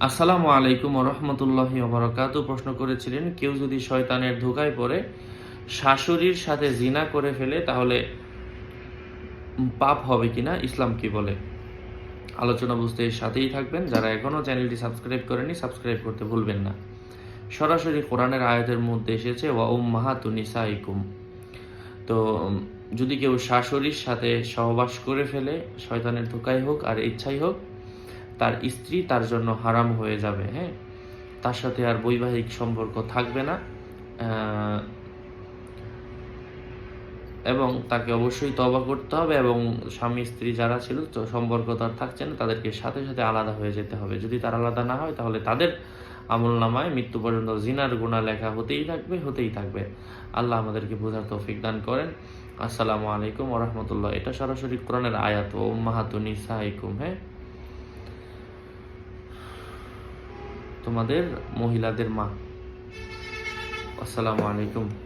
আসসালামু আলাইকুম রহমতুল্লাহ বরকাত। প্রশ্ন করেছিলেন, কেউ যদি শয়তানের ধোকায় পড়ে, শাশুড়ির সাথে জিনা করে ফেলে, তাহলে পাপ হবে কিনা? ইসলাম কি বলে? আলোচনা বুঝতে সাথেই থাকবেন। যারা এখনও চ্যানেলটি সাবস্ক্রাইব করেনি সাবস্ক্রাইব করতে ভুলবেন না। সরাসরি কোরআনের আয়াতের মধ্যে এসেছে, ওয়া উম্মাহাতু নিসাইকুম। তো, যদি কেউ শাশুড়ির সাথে সহবাস করে ফেলে, শয়তানের ধোকায় হোক আর ইচ্ছাই হোক তার স্ত্রী তার জন্য হারাম হয়ে যাবে হ্যাঁ? তার সাথে আর বৈবাহিক সম্পর্ক থাকবে না। এবং তাকে অবশ্যই তবা করতে হবে এবং স্বামী স্ত্রী যারা ছিল, তো সম্পর্ক তার থাকছে না, তাদেরকে সাথে সাথে আলাদা হয়ে যেতে হবে। যদি তার আলাদা না হয়, তাহলে তাদের আমল নামায় মৃত্যু পর্যন্ত জিনার গুণা লেখা হতেই থাকবে হতেই থাকবে। আল্লাহ আমাদেরকে বোঝার তৌফিক দান করেন। আসসালামু আলাইকুম ওরহমতুল্লাহ এটা সরাসরি কোরআনের আয়াত, ও মাহাতুনি সাহাইকুম হ্যাঁ? তোমাদের মহিলাদের মা। আসসালামু আলাইকুম।